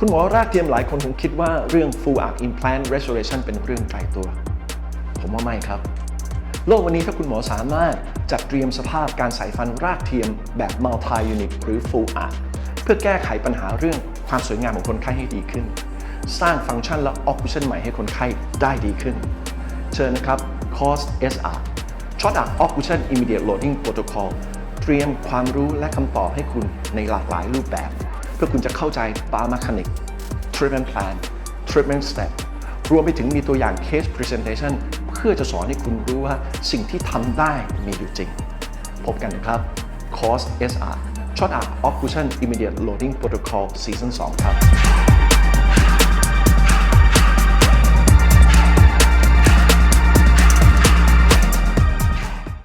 คุณหมอรากเทียมหลายคนคงคิดว่าเรื่อง full arch implant restoration เป็นเรื่องไกลตัว ผมว่าไม่ครับ โลกวันนี้ถ้าคุณหมอสามารถจัดเตรียมสภาพการใส่ฟันรากเทียมแบบ multi unit หรือ full arch เพื่อแก้ไขปัญหาเรื่องความสวยงามของคนไข้ให้ดีขึ้น สร้างฟังก์ชันและ occlusion ใหม่ให้คนไข้ได้ดีขึ้น เชิญนะครับ COS SR Short Arc Occlusion Immediate Loading Protocol เตรียมความรู้และคำตอบให้คุณในหลากหลายรูปแบบ พื่อคุณจะเข้าใจ Biomechanic Treatment Plan Treatment Step รวมไปถึงมีตัวอย่าง Case Presentation เพื่อจะสอนให้คุณรู้ว่าสิ่งที่ทำได้มีอยู่จริง พบกันนะครับ COS SR Short Arc Occlusion Immediate Loading Protocol Season 2 ครับ